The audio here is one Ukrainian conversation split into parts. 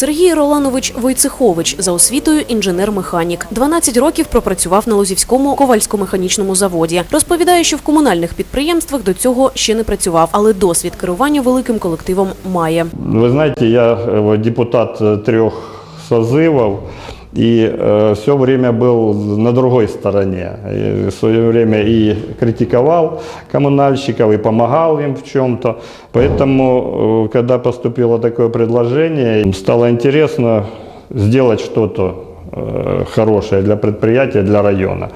Сергій Роланович Войцехович за освітою інженер-механік. 12 років пропрацював на Лозівському ковальсько-механічному заводі. Розповідає, що в комунальних підприємствах до цього ще не працював, але досвід керування великим колективом має. Вы знаете, я э, депутат э, трех созывов и все время был на другой стороне. И в свое время и критиковал коммунальщиков, и помогал им в чем-то. Поэтому, э, когда поступило такое предложение, стало интересно сделать что-то э, хорошее для предприятия, для района.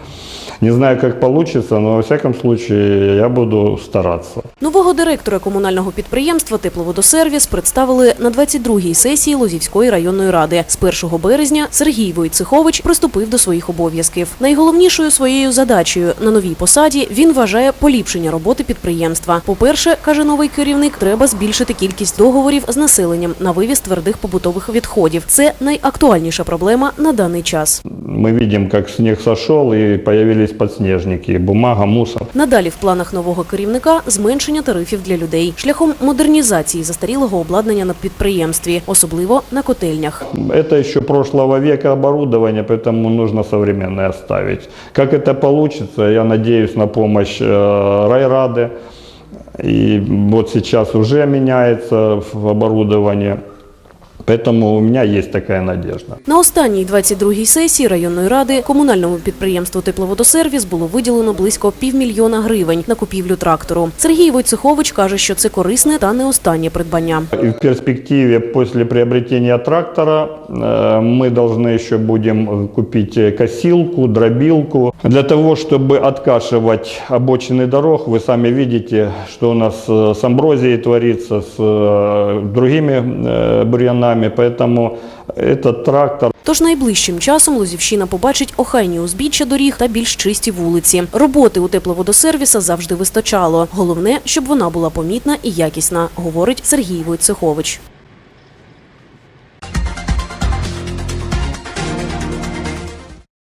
Не знаю, как получится, но во всяком случае я буду стараться. Нового директора комунального підприємства Тепловодосервіс представили на 22-й сесії Лозівської районної ради. З 1 березня Сергій Войцехович приступив до своїх обов'язків. Найголовнішою своєю задачею на новій посаді він вважає поліпшення роботи підприємства. По-перше, каже новий керівник, треба збільшити кількість договорів з населенням на вивіз твердих побутових відходів. Це найактуальніша проблема на даний час Мы видим, как снег сошел и появились подснежники, бумага, мусор. Надалі в планах нового керівника зменшення тарифів для людей шляхом модернізації застарілого обладнання на підприємстві, особливо на котельнях. Это еще прошлого века оборудование, поэтому нужно современное оставить. Как это получится, я надеюсь на помощь э, райрады. И вот сейчас уже меняется в оборудование. Поэтому у меня есть такая надежда. На останній 22-й сесії районної ради комунальному підприємству Тепловодосервіс було виділено близько півмільйона гривень на купівлю трактору. Сергій Войцехович каже, що це корисне та не останнє придбання. И в перспективе после приобретения трактора э, мы должны еще будем купить э, косилку, дробилку. Для того, чтобы откашивать обочины дорог, вы сами видите, что у нас э, с амброзией творится, с э, другими э, бурьянами. Поэтому этот трактор Тож найближчим часом Лозівщина побачить охайні узбіччя доріг та більш чисті вулиці. Роботи у тепловодосервіса завжди вистачало. Головне, щоб вона була помітна і якісна, говорить Сергій Войцехович.